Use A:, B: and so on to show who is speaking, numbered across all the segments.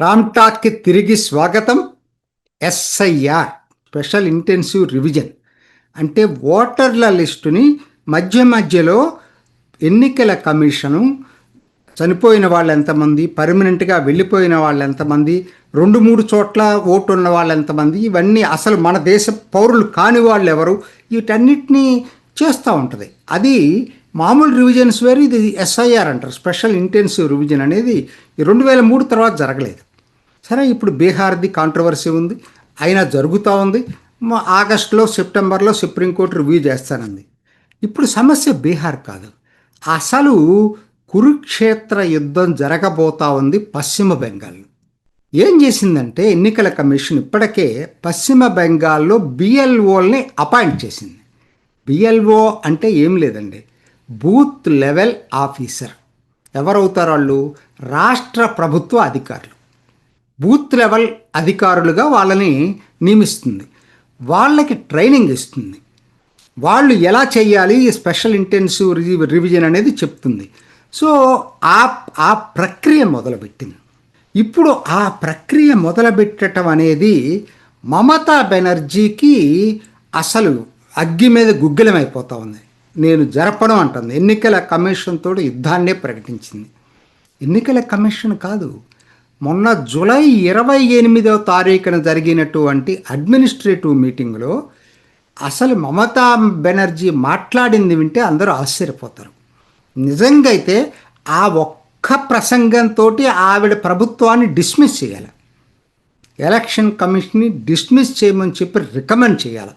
A: రామ్ టాక్కి తిరిగి స్వాగతం. SIR special intensive revision. అంటే ఓటర్ల లిస్టుని మధ్య మధ్యలో ఎన్నికల కమిషను చనిపోయిన వాళ్ళు ఎంతమంది పర్మనెంట్గా వెళ్ళిపోయిన వాళ్ళు ఎంతమంది రెండు మూడు చోట్ల ఓటు ఉన్న వాళ్ళు ఎంతమంది ఇవన్నీ అసలు మన దేశ పౌరులు కాని వాళ్ళు ఎవరు వీటన్నిటినీ చేస్తూ ఉంటుంది. అది మామూలు రివిజన్స్ వేరు ఇది ఎస్ఐఆర్ అంటారు. స్పెషల్ ఇంటెన్సివ్ రివిజన్ అనేది రెండు వేల మూడు తర్వాత జరగలేదు. సరే ఇప్పుడు బీహార్ది కాంట్రవర్సీ ఉంది. అయినా జరుగుతూ ఉంది. ఆగస్టులో సెప్టెంబర్లో సుప్రీంకోర్టు రివ్యూ చేస్తానంది. ఇప్పుడు సమస్య బీహార్ కాదు. అసలు కురుక్షేత్ర యుద్ధం జరగబోతా ఉంది పశ్చిమ బెంగాల్. ఏం చేసిందంటే ఎన్నికల కమిషన్ ఇప్పటికే పశ్చిమ బెంగాల్లో బిఎల్ఓల్ని అపాయింట్ చేసింది. బిఎల్ఓ అంటే ఏం లేదండి. Booth level officer. ఎవరవుతారు వాళ్ళు? రాష్ట్ర ప్రభుత్వ అధికారులు. బూత్ లెవెల్ అధికారులుగా వాళ్ళని నియమిస్తుంది. వాళ్ళకి ట్రైనింగ్ ఇస్తుంది. వాళ్ళు ఎలా చేయాలి? స్పెషల్ ఇంటెన్సివ్ రివి- రివిజన్ అనేది చెప్తుంది. సో ఆ ఆ ప్రక్రియ మొదలుపెట్టింది. ఇప్పుడు ఆ ప్రక్రియ మొదలుపెట్టడం అనేది మమతా బెనర్జీకి అసలు అగ్గి మీద గుగ్గిలమైపోతూ ఉంది. నేను జరపడం అంటుంది. ఎన్నికల కమిషన్ తోడు యుద్ధాన్నే ప్రకటించింది. ఎన్నికల కమిషన్ కాదు. మొన్న జూలై ఇరవై ఎనిమిదవ తారీఖున జరిగినటువంటి అడ్మినిస్ట్రేటివ్ మీటింగ్లో అసలు మమతా బెనర్జీ మాట్లాడింది వింటే అందరూ ఆశ్చర్యపోతారు. నిజంగా అయితే ఆ ఒక్క ప్రసంగంతో ఆవిడ ప్రభుత్వాన్ని డిస్మిస్ చేయాలి. ఎలక్షన్ కమిషన్ని డిస్మిస్ చేయమని చెప్పి రికమెండ్ చేయాలి.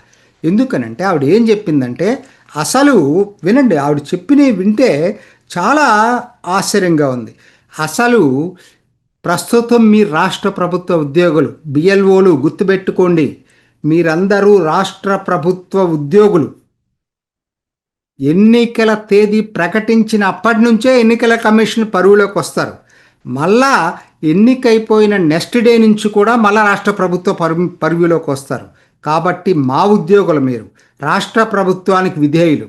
A: ఎందుకనంటే ఆవిడ ఏం చెప్పిందంటే అసలు వినండి ఆవిడ చెప్పినవి వింటే చాలా ఆశ్చర్యంగా ఉంది. అసలు ప్రస్తుతం మీ రాష్ట్ర ప్రభుత్వ ఉద్యోగులు బిఎల్ఓలు గుర్తుపెట్టుకోండి మీరందరూ రాష్ట్ర ప్రభుత్వ ఉద్యోగులు. ఎన్నికల తేదీ ప్రకటించిన అప్పటి నుంచే ఎన్నికల కమిషన్ పరువులోకి వస్తారు. మళ్ళా ఎన్నికైపోయిన నెక్స్ట్ డే నుంచి కూడా మళ్ళా రాష్ట్ర ప్రభుత్వ పరు పరువులోకి వస్తారు. కాబట్టి మా ఉద్యోగులు మీరు రాష్ట్ర ప్రభుత్వానికి విధేయులు.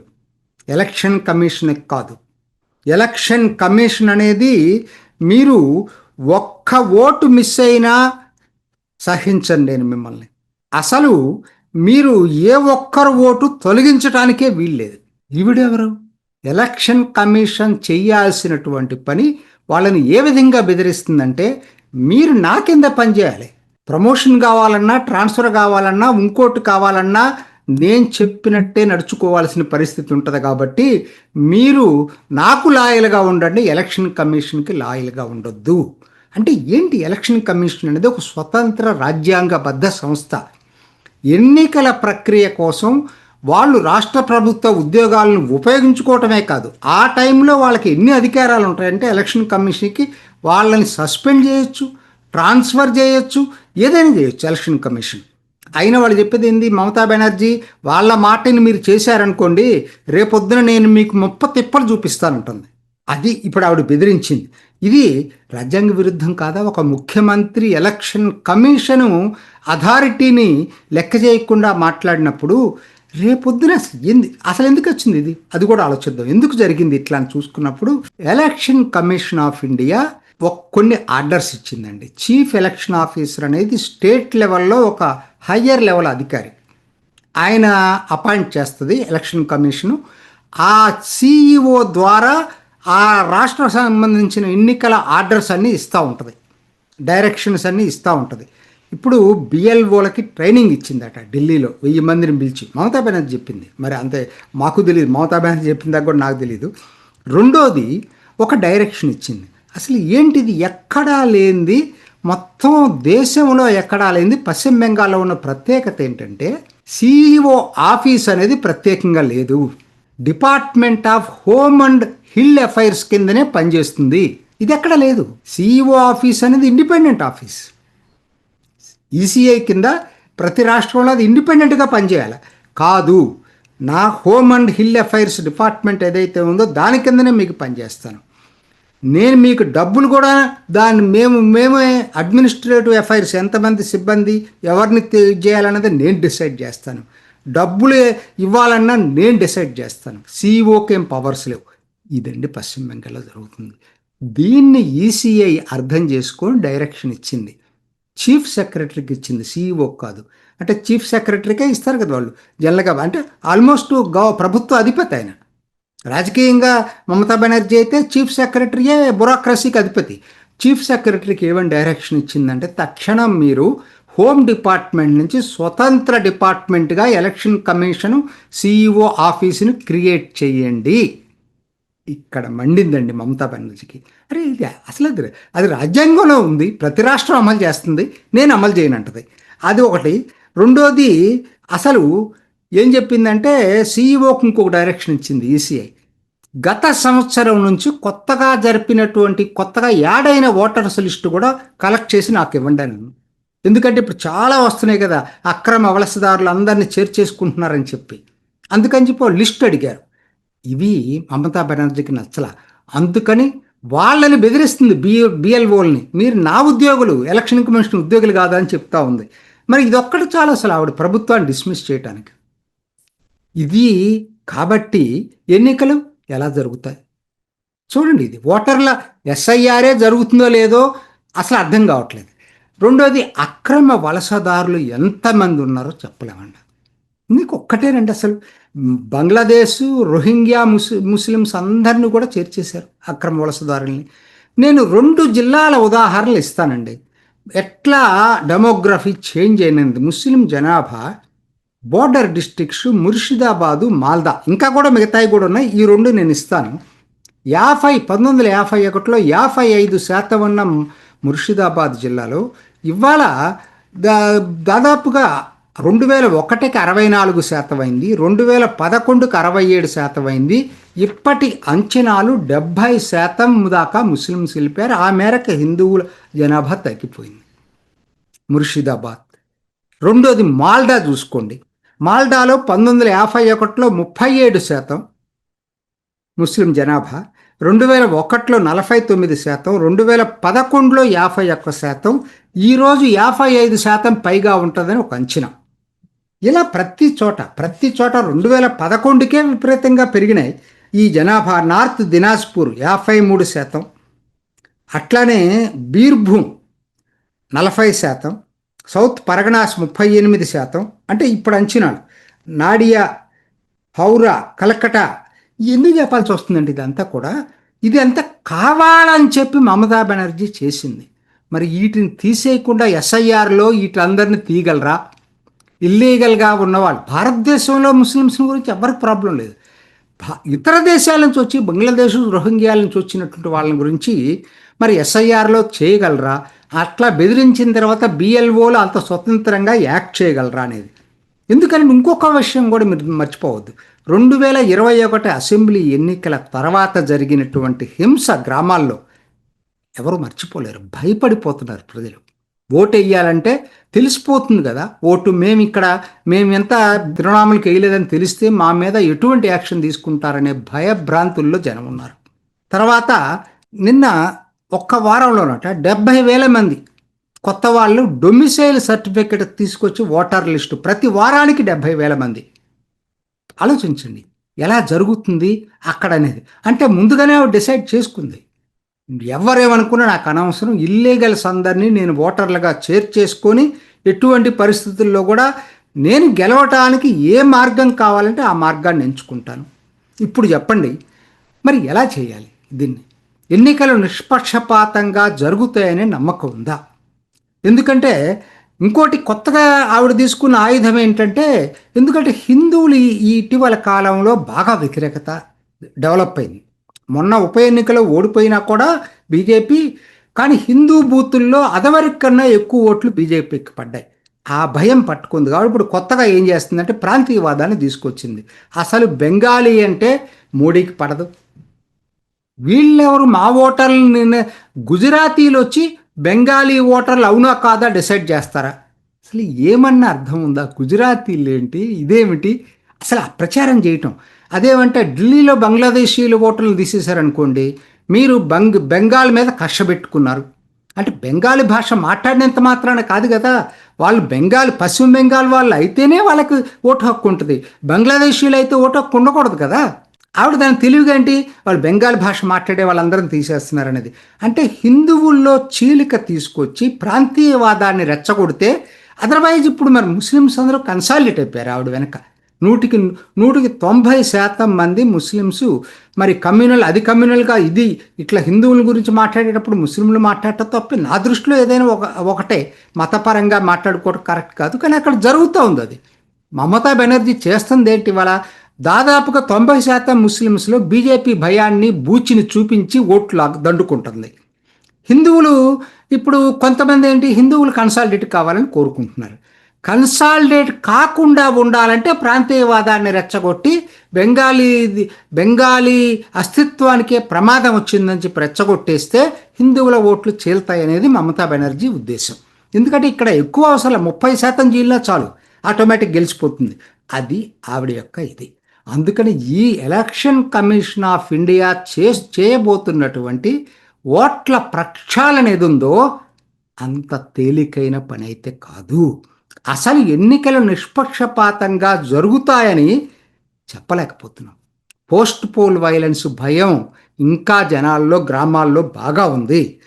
A: ఎలక్షన్ కమిషన్కి కాదు. ఎలక్షన్ కమిషన్ అనేది మీరు ఒక్క ఓటు మిస్ అయినా సహించండి నేను మిమ్మల్ని. అసలు మీరు ఏ ఒక్కరు ఓటు తొలగించడానికే వీల్లేదు. ఈవిడెవరు ఎలక్షన్ కమిషన్ చేయాల్సినటువంటి పని వాళ్ళని ఏ విధంగా బెదిరిస్తుందంటే మీరు నా కింద పనిచేయాలి. ప్రమోషన్ కావాలన్నా ట్రాన్స్ఫర్ కావాలన్నా ఇంకోటి కావాలన్నా నేను చెప్పినట్టే నడుచుకోవాల్సిన పరిస్థితి ఉంటుంది కాబట్టి మీరు నాకు లాయల్గా ఉండండి ఎలక్షన్ కమిషన్కి లాయల్గా ఉండొద్దు. అంటే ఏంటి ఎలక్షన్ కమిషన్ అనేది ఒక స్వతంత్ర రాజ్యాంగబద్ధ సంస్థ. ఎన్నికల ప్రక్రియ కోసం వాళ్ళు రాష్ట్ర ప్రభుత్వ ఉద్యోగాలను ఉపయోగించుకోవటమే కాదు ఆ టైంలో వాళ్ళకి ఎన్ని అధికారాలు ఉంటాయంటే ఎలక్షన్ కమిషన్కి వాళ్ళని సస్పెండ్ చేయొచ్చు ట్రాన్స్ఫర్ చేయొచ్చు ఏదైనా చేయొచ్చు ఎలక్షన్ కమిషన్. అయిన వాళ్ళు చెప్పేది ఏంది? మమతా బెనర్జీ వాళ్ళ మాటని మీరు చేశారనుకోండి రేపొద్దున నేను మీకు ముప్ప తిప్పలు చూపిస్తానంటుంది. అది ఇప్పుడు ఆవిడ బెదిరించింది. ఇది రాజ్యాంగ విరుద్ధం కాదా? ఒక ముఖ్యమంత్రి ఎలక్షన్ కమిషను అథారిటీని లెక్క చేయకుండా మాట్లాడినప్పుడు రేపొద్దున ఎందు అసలు ఎందుకు వచ్చింది ఇది? అది కూడా ఆలోచిద్దాం. ఎందుకు జరిగింది ఇట్లా అని చూసుకున్నప్పుడు ఎలక్షన్ కమిషన్ ఆఫ్ ఇండియా కొన్ని ఆర్డర్స్ ఇచ్చిందండి. చీఫ్ ఎలక్షన్ ఆఫీసర్ అనేది స్టేట్ లెవెల్లో ఒక హయ్యర్ లెవెల్ అధికారి. ఆయన అపాయింట్ చేస్తుంది ఎలక్షన్ కమిషను. ఆ సిఈఓ ద్వారా ఆ రాష్ట్ర సంబంధించిన ఎన్నికల ఆర్డర్స్ అన్నీ ఇస్తూ ఉంటుంది. డైరెక్షన్స్ అన్నీ ఇస్తూ ఉంటుంది. ఇప్పుడు బిఎల్ఓలకి ట్రైనింగ్ ఇచ్చిందట ఢిల్లీలో. వెయ్యి మందిని పిలిచి. మమతా బెనర్జీ చెప్పింది. మరి అంతే మాకు తెలియదు మమతా బెనర్జీ చెప్పిన దాకా కూడా నాకు తెలియదు రెండోది ఒక డైరెక్షన్ ఇచ్చింది. అసలు ఏంటిది? ఎక్కడా లేనిది మొత్తం దేశంలో ఎక్కడా లేనిది పశ్చిమ బెంగాల్లో ఉన్న ప్రత్యేకత ఏంటంటే సిఇఓ ఆఫీస్ అనేది ప్రత్యేకంగా లేదు. Department of home and hill affairs కిందనే పనిచేస్తుంది. ఇది ఎక్కడ లేదు. సిఇఓ ఆఫీస్ అనేది ఇండిపెండెంట్ ఆఫీస్. ఈసీఐ కింద ప్రతి రాష్ట్రంలో అది ఇండిపెండెంట్గా పనిచేయాలి. కాదు నా home and hill affairs department ఏదైతే ఉందో దాని కిందనే మీకు పనిచేస్తాను. నేను మీకు డబ్బులు కూడా దాన్ని మేము మేమే అడ్మినిస్ట్రేటివ్ ఎఫ్ఐఆర్స్ ఎంతమంది సిబ్బంది ఎవరిని చేయాలన్నది నేను డిసైడ్ చేస్తాను. డబ్బులు ఇవ్వాలన్నా నేను డిసైడ్ చేస్తాను. సీఈఓకి ఏం పవర్స్ లేవు. ఇదండి పశ్చిమ బెంగాల్లో జరుగుతుంది. దీన్ని ఈసీఐ అర్థం చేసుకొని డైరెక్షన్ ఇచ్చింది. చీఫ్ సెక్రటరీకి ఇచ్చింది. సీఈఓ కాదు. అంటే చీఫ్ సెక్రటరీకే ఇస్తారు కదా వాళ్ళు. జనరల్గా అంటే ఆల్మోస్ట్ గవ ప్రభుత్వ అధిపతి ఆయన. రాజకీయంగా మమతా బెనర్జీ అయితే చీఫ్ సెక్రటరీయే బ్యూరోక్రసీకి అధిపతి. చీఫ్ సెక్రటరీకి ఏమని డైరెక్షన్ ఇచ్చిందంటే తక్షణం మీరు హోమ్ డిపార్ట్మెంట్ నుంచి స్వతంత్ర డిపార్ట్మెంట్గా ఎలక్షన్ కమిషన్ సిఇఓ ఆఫీసును క్రియేట్ చేయండి. ఇక్కడ మండిందండి మమతా బెనర్జీకి. అరే ఇది అసలు అది అది రాజ్యాంగంలో ఉంది ప్రతి రాష్ట్రం అమలు చేస్తుంది నేను అమలు చేయనంటది. అది ఒకటి. రెండోది అసలు ఏం చెప్పిందంటే సీఈఓకి ఇంకొక డైరెక్షన్ ఇచ్చింది ఈసీఐ గత సంవత్సరం నుంచి కొత్తగా జరిపినటువంటి కొత్తగా యాడైన ఓటర్స్ లిస్టు కూడా కలెక్ట్ చేసి నాకు ఇవ్వండి అని. ఎందుకంటే ఇప్పుడు చాలా వస్తున్నాయి కదా అక్రమ వలసదారులు అందరినీ చేర్చేసుకుంటున్నారని చెప్పి. అందుకని చెప్పి లిస్ట్ అడిగారు. ఇవి మమతా బెనర్జీకి నచ్చల. అందుకని వాళ్ళని బెదిరిస్తుంది బి బిఎల్ఓల్ని మీరు నా ఉద్యోగులు ఎలక్షన్ కమిషన్ ఉద్యోగులు కాదా అని చెప్తా ఉంది. మరి ఇదొక్కటి చాలు అసలు ఆవిడ ప్రభుత్వాన్ని డిస్మిస్ చేయడానికి ఇది కాబట్టి ఎన్నికలు ఎలా జరుగుతాయి? చూడండి ఇది ఓటర్ల ఎస్ఐఆర్ఏ జరుగుతుందో లేదో అసలు అర్థం కావట్లేదు. రెండోది అక్రమ వలసదారులు ఎంతమంది ఉన్నారో చెప్పలేమండి. నీకు ఒక్కటేనండి అసలు. బంగ్లాదేశ్ రోహింగ్యా ముస్ ముస్లిమ్స్ అందరినీ కూడా చేర్చేశారు అక్రమ వలసదారుల్ని. నేను రెండు జిల్లాల ఉదాహరణలు ఇస్తానండి. ఎట్లా డెమోగ్రఫీ చేంజ్ అయినది ముస్లిం జనాభా బోర్డర్ డిస్ట్రిక్ట్స్ ముర్షిదాబాదు మాల్దా ఇంకా కూడా మిగతాయి కూడా ఉన్నాయి. ఈ రెండు నేను ఇస్తాను. యాభై పంతొమ్మిది వందల యాభై ఒకటిలో యాభై ఐదు శాతం ఉన్న ముర్షిదాబాద్ జిల్లాలో ఇవాళ దా దాదాపుగా రెండు వేల ఒకటికి అరవై నాలుగు శాతం అయింది. రెండు వేల పదకొండుకి అరవై ఏడు శాతం అయింది. ఇప్పటి అంచనాలు డెబ్భై శాతం దాకా ముస్లింస్ వెళ్ళిపోయారు ఆ మేరకు హిందువుల జనాభా తగ్గిపోయింది. ముర్షిదాబాద్ రెండోది మాల్దా చూసుకోండి. మాల్డాలో పంతొమ్మిది వందల యాభై ఒకటిలో ముప్పై ఏడు శాతం ముస్లిం జనాభా రెండు వేల ఒకటిలో నలభై తొమ్మిది శాతం రెండు వేల పదకొండులో యాభై ఒక్క శాతం ఈరోజు యాభై ఐదు శాతం పైగా ఉంటుందని ఒక అంచనా. ఇలా ప్రతి చోట ప్రతి చోట రెండు వేల పదకొండుకే విపరీతంగా పెరిగినాయి ఈ జనాభా. నార్త్ దినాజ్పూర్ యాభై మూడు శాతం అట్లానే బీర్భూమ్ నలభై శాతం సౌత్ పరగనాస్ ముప్పై ఎనిమిది శాతం. అంటే ఇప్పుడు అంచనాలు. నాడియా హౌరా కలకటా ఎందుకు చెప్పాల్సి వస్తుందండి ఇదంతా కూడా? ఇది అంతా కావాలని చెప్పి మమతా బెనర్జీ చేసింది. మరి వీటిని తీసేయకుండా ఎస్ఐఆర్లో వీటిలందరినీ తీయగలరా? ఇల్లీగల్గా ఉన్నవాళ్ళు. భారతదేశంలో ముస్లిమ్స్ గురించి ఎవరికి ప్రాబ్లం లేదు. ఇతర దేశాల నుంచి వచ్చి బంగ్లాదేశ్ రోహింగ్యాల నుంచి వచ్చినటువంటి వాళ్ళని గురించి మరి ఎస్ఐఆర్లో చేయగలరా? అట్లా బెదిరించిన తర్వాత బిఎల్ఓలు అంత స్వతంత్రంగా యాక్ట్ చేయగలరా అనేది. ఎందుకని ఇంకొక విషయం కూడా మీరు మర్చిపోవద్దు. రెండు వేల ఇరవై ఒకటి అసెంబ్లీ ఎన్నికల తర్వాత జరిగినటువంటి హింస గ్రామాల్లో ఎవరు మర్చిపోలేరు. భయపడిపోతున్నారు ప్రజలు. ఓటు వేయాలంటే తెలిసిపోతుంది కదా. ఓటు మేము ఇక్కడ మేము ఎంత తిరునాములకి వేయలేదని తెలిస్తే మా మీద ఎటువంటి యాక్షన్ తీసుకుంటారనే భయభ్రాంతుల్లో జనం ఉన్నారు. తర్వాత నిన్న ఒక్క వారంలోనట డెబ్బై వేల మంది కొత్త వాళ్ళు డొమిసైల్ సర్టిఫికెట్ తీసుకొచ్చి ఓటర్ లిస్టు. ప్రతి వారానికి డెబ్బై వేల మంది. ఆలోచించండి ఎలా జరుగుతుంది అక్కడ అనేది. అంటే ముందుగానే డిసైడ్ చేసుకుంది. ఎవరేమనుకున్నా నాకు అనవసరం ఇల్లీగల్స్ అందరినీ నేను ఓటర్లుగా చేర్చేసుకొని ఎటువంటి పరిస్థితుల్లో కూడా నేను గెలవటానికి ఏ మార్గం కావాలంటే ఆ మార్గాన్ని ఎంచుకుంటాను. ఇప్పుడు చెప్పండి మరి ఎలా చేయాలి దీన్ని? ఎన్నికలు నిష్పక్షపాతంగా జరుగుతాయనే నమ్మకం ఉందా? ఎందుకంటే ఇంకోటి కొత్తగా ఆవిడ తీసుకున్న ఆయుధం ఏంటంటే ఎందుకంటే హిందువులు ఈ ఇటీవల కాలంలో బాగా వ్యతిరేకత డెవలప్ అయింది. మొన్న ఉప ఎన్నికలో ఓడిపోయినా కూడా బీజేపీ కానీ హిందూ బూతుల్లో అదవరికి కన్నా ఎక్కువ ఓట్లు బీజేపీకి పడ్డాయి. ఆ భయం పట్టుకుంది. కాబట్టి ఇప్పుడు కొత్తగా ఏం చేస్తుందంటే ప్రాంతీయవాదాన్ని తీసుకొచ్చింది. అసలు బెంగాలీ అంటే మోడీకి పడదు. వీళ్ళెవరు మా ఓటర్లు గుజరాతీలు వచ్చి బెంగాలీ ఓటర్లు అవునా కాదా డిసైడ్ చేస్తారా? అసలు ఏమన్నా అర్థం ఉందా? గుజరాతీలు ఏంటి? ఇదేమిటి? అసలు ప్రచారం చేయటం. అదేమంటే ఢిల్లీలో బంగ్లాదేశీయులు ఓటర్లు తీసేశారనుకోండి మీరు బంగ్ బెంగాల్ మీద కష్టపెట్టుకున్నారు అంటే బెంగాలీ భాష మాట్లాడినంత మాత్రాన కాదు కదా? వాళ్ళు బెంగాల్ పశ్చిమ బెంగాల్ వాళ్ళు అయితేనే వాళ్ళకి ఓటు హక్కు ఉంటుంది. బంగ్లాదేశీయులు అయితే ఓటు హక్కు ఉండకూడదు కదా? ఆవిడ దాని తెలివిగా ఏంటి? వాళ్ళు బెంగాల్ భాష మాట్లాడే వాళ్ళందరం తీసేస్తున్నారనేది. అంటే హిందువుల్లో చీలిక తీసుకొచ్చి ప్రాంతీయవాదాన్ని రెచ్చగొడితే అదర్వైజ్ ఇప్పుడు మరి ముస్లిమ్స్ అందరూ కన్సాలిడేట్ అయిపోయారు ఆవిడ వెనక. నూటికి నూటికి తొంభై శాతం మంది ముస్లిమ్స్ మరి కమ్యూనల్ అది కమ్యూనల్గా ఇది ఇట్లా హిందువుల గురించి మాట్లాడేటప్పుడు ముస్లింలు మాట్లాడటం తప్ప. నా దృష్టిలో ఏదైనా ఒక ఒకటే. మతపరంగా మాట్లాడుకోవడం కరెక్ట్ కాదు. కానీ అక్కడ జరుగుతూ ఉంది అది. మమతా బెనర్జీ చేస్తుంది ఏంటి ఇవాళ? దాదాపుగా తొంభై శాతం ముస్లిమ్స్లో బీజేపీ భయాన్ని బూచిని చూపించి ఓట్లు దండుకుంటుంది. హిందువులు ఇప్పుడు కొంతమంది ఏంటి హిందువులు కన్సాలిడేట్ కావాలని కోరుకుంటున్నారు. కన్సాలిడేట్ కాకుండా ఉండాలంటే ప్రాంతీయవాదాన్ని రెచ్చగొట్టి బెంగాలీ బెంగాలీ అస్తిత్వానికే ప్రమాదం వచ్చిందని చెప్పి రెచ్చగొట్టేస్తే హిందువుల ఓట్లు చేలుతాయనేది మమతా బెనర్జీ ఉద్దేశం. ఎందుకంటే ఇక్కడ ఎక్కువ అవసరం ముప్పై శాతం జీలినా చాలు ఆటోమేటిక్ గెలిచిపోతుంది. అది ఆవిడ యొక్క ఇది. అందుకని ఈ ఎలక్షన్ కమిషన్ ఆఫ్ ఇండియా చే చేయబోతున్నటువంటి ఓట్ల ప్రక్షాళన ఏది ఉందో అంత తేలికైన పని అయితే కాదు. అసలు ఎన్నికలు నిష్పక్షపాతంగా జరుగుతాయని చెప్పలేకపోతున్నాం. పోస్ట్ పోల్ వైలెన్స్ భయం ఇంకా జనాల్లో గ్రామాల్లో బాగా ఉంది.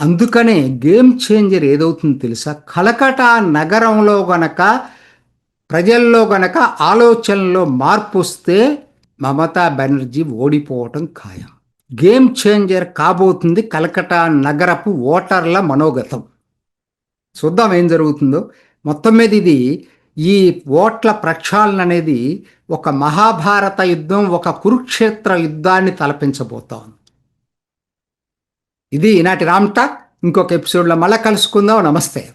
A: అందుకనే గేమ్ చేంజర్ ఏదవుతుందో తెలుసా? కలకటా నగరంలో గనక ప్రజల్లో గనక ఆలోచనలో మార్పు వస్తే మమతా బెనర్జీ ఓడిపోవటం ఖాయం. గేమ్ చేంజర్ కాబోతుంది కలకటా నగరపు ఓటర్ల మనోగతం. చూద్దాం ఏం జరుగుతుందో. మొత్తం మీద ఇది ఈ ఓట్ల ప్రక్షాళన అనేది ఒక మహాభారత యుద్ధం ఒక కురుక్షేత్ర యుద్ధాన్ని తలపించబోతోంది. ఇది ఈనాటి రామ్టాక్ ఇంకొక ఎపిసోడ్లో మళ్ళీ కలుసుకుందాం. నమస్తే.